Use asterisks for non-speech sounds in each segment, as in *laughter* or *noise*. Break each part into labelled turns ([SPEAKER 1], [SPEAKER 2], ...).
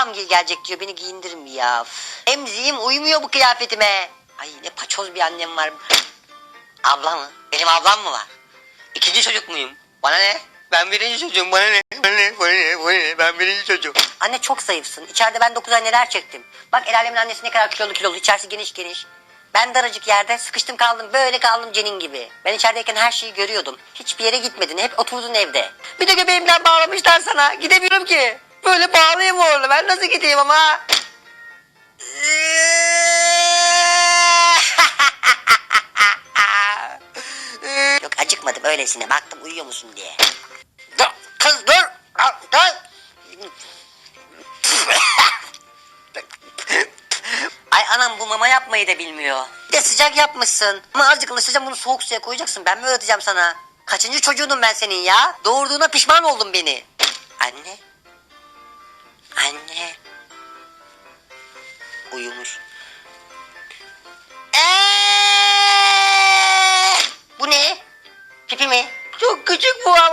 [SPEAKER 1] Gel gelecek diyor beni giyindirin bir ya. Emziğim uymuyor bu kıyafetime. Ay ne paçoz bir annem var. Abla mı? Benim ablam mı var? İkinci çocuk muyum? Bana ne? Ben birinci çocuğum bana ne? Bana ne? Bana ne? Bana ne? Ben birinci çocuğum. Anne çok zayıfsın. İçeride ben 9 ay neler çektim. Bak el alemin annesi ne kadar kilolu kilolu. İçerisi geniş geniş. Ben daracık yerde sıkıştım kaldım böyle kaldım cenin gibi. Ben içerideyken her şeyi görüyordum. Hiçbir yere gitmedin hep oturdun evde. Bir de göbeğimden bağlamışlar sana. Gidemiyorum ki. Böyle bağlayayım orada ben nasıl gideyim ama. *laughs* Yok acıkmadım öylesine baktım uyuyor musun diye. Dur kız dur. Dur. Ay anam bu mama yapmayı da bilmiyor. Bir de sıcak yapmışsın. Ama azıcık ılışacağım bunu soğuk suya koyacaksın. Ben mi öğreteceğim sana? Kaçıncı çocuğunum ben senin ya? Doğurduğuna pişman oldum beni. Anne.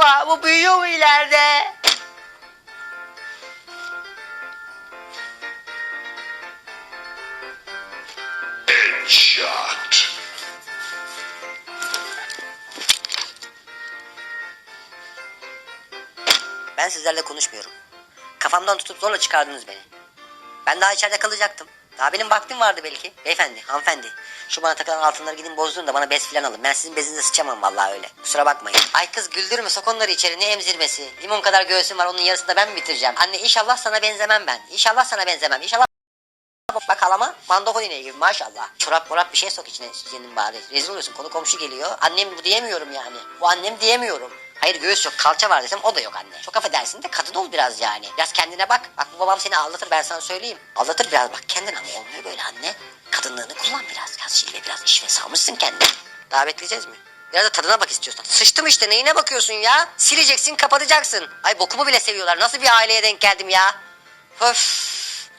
[SPEAKER 1] Küçük bu büyüyor mu ileride?
[SPEAKER 2] Shot.
[SPEAKER 1] Ben sizlerle konuşmuyorum. Kafamdan tutup zorla çıkardınız beni. Ben daha içeride kalacaktım. Daha benim vaktim vardı belki. Beyefendi, hanımefendi. Şu bana takılan altınları gidin bozdurun da bana bez filan alın. Ben sizin bezinize sıçamam vallahi öyle. Kusura bakmayın. Ay kız güldürme sok onları içeri ne emzirmesi. Limon kadar göğsüm var onun yarısını da ben mi bitireceğim? Anne inşallah sana benzemem ben. İnşallah sana benzemem. İnşallah Bak halama mandokon ineği gibi maşallah. Çorap morap bir şey sok içine senin bari. Rezil oluyorsun konu komşu geliyor. Annem bu diyemiyorum yani. Bu annem diyemiyorum. Hayır göğüs yok kalça var desem o da yok anne. Çok affedersin de kadın ol biraz yani. Biraz kendine bak. Bak bu babam seni aldatır ben sana söyleyeyim. Aldatır biraz bak kendine ama olmuyor böyle anne. Kadınlığını kullan biraz. Biraz şilve biraz işve salmışsın kendini. Daha bekleyeceğiz mi? Biraz da tadına bak istiyorsan. Sıçtım işte neyine bakıyorsun ya? Sileceksin kapatacaksın. Ay bokumu bile seviyorlar. Nasıl bir aileye denk geldim ya? Öf.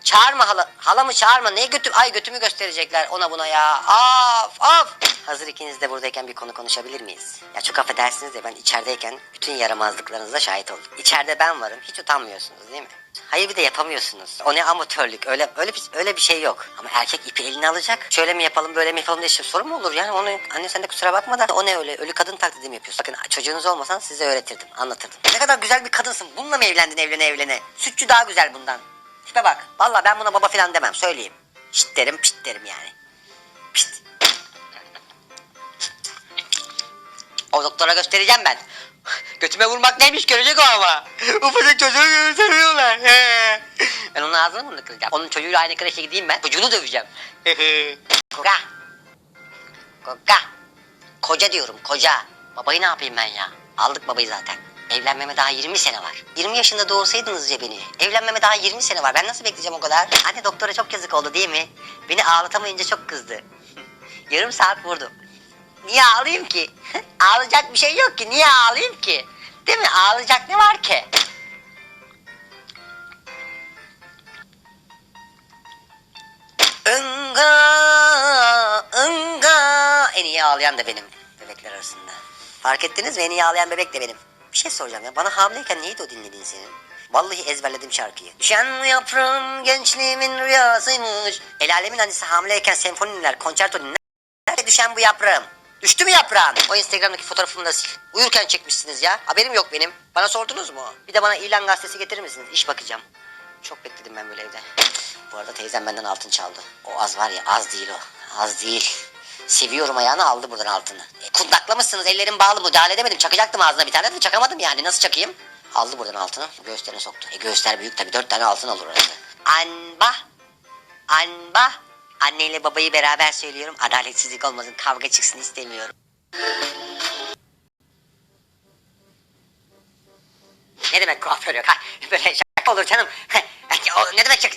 [SPEAKER 1] Çağırma hala. Halamı çağırma. Ne götüm? Ay götümü gösterecekler ona buna ya. Of of. Hazır ikiniz de buradayken bir konu konuşabilir miyiz? Ya çok affedersiniz de ben içerideyken bütün yaramazlıklarınıza şahit oldum. İçeride ben varım. Hiç utanmıyorsunuz değil mi? Hayır bir de yapamıyorsunuz. O ne amatörlük. Öyle öyle bir öyle bir şey yok. Ama erkek ipi eline alacak. Şöyle mi yapalım, böyle mi yapalım diye şey sorun mu olur? Yani onu anne sen de kusura bakma da o ne öyle ölü kadın taklidi mi yapıyorsun? Bakın çocuğunuz olmasan size öğretirdim, anlatırdım. Ne kadar güzel bir kadınsın. Bununla mı evlendin evlene evlene? Sütçü daha güzel bundan. Tipe bak. Vallahi ben buna baba falan demem. Söyleyeyim. Şit derim pişt derim yani. Pişt. O doktora göstereceğim ben. Götüme vurmak neymiş görecek o ama. Ufacık çocuğu seviyorlar. ben onun ağzını mı kıracağım? Onun çocuğuyla aynı kreşe gideyim ben. Çocuğunu döveceğim. Koka. Koka. Koca diyorum koca. Babayı ne yapayım ben ya? Aldık babayı zaten. Evlenmeme daha 20 sene var. 20 yaşında doğursaydınız ya beni. Evlenmeme daha 20 sene var. Ben nasıl bekleyeceğim o kadar? Anne doktora çok yazık oldu değil mi? Beni ağlatamayınca çok kızdı. *laughs* Yarım saat vurdu. Niye ağlayayım ki? *laughs* Ağlayacak bir şey yok ki. Niye ağlayayım ki? Değil mi? Ağlayacak ne var ki? Inga, ınga. En iyi ağlayan da benim bebekler arasında. Fark ettiniz mi? En iyi ağlayan bebek de benim. Bir şey soracağım ya. Bana hamileyken neydi o dinlediğin senin? Vallahi ezberledim şarkıyı. Düşen bu yaprağım gençliğimin rüyasıymış. El alemin annesi hamileyken senfoni dinler, konçerto dinler. Nerede düşen bu yaprağım? Düştü mü yaprağın? O Instagram'daki fotoğrafımı da sil. Uyurken çekmişsiniz ya. Haberim yok benim. Bana sordunuz mu? Bir de bana ilan gazetesi getirir misiniz? İş bakacağım. Çok bekledim ben böyle evde. Bu arada teyzem benden altın çaldı. O az var ya az değil o. Az değil. Seviyorum ayağını aldı buradan altını. E, kundaklamışsınız ellerim bağlı müdahale edemedim. Çakacaktım ağzına bir tane de çakamadım yani. Nasıl çakayım? Aldı buradan altını. Göğüslerine soktu. E göğüsler büyük tabii. Dört tane altın olur orası. Anba. Anba. Anneyle babayı beraber söylüyorum. Adaletsizlik olmasın. Kavga çıksın istemiyorum. Ne demek kuaför yok? Ha, böyle şaka olur canım. *laughs* Ne demek şaka?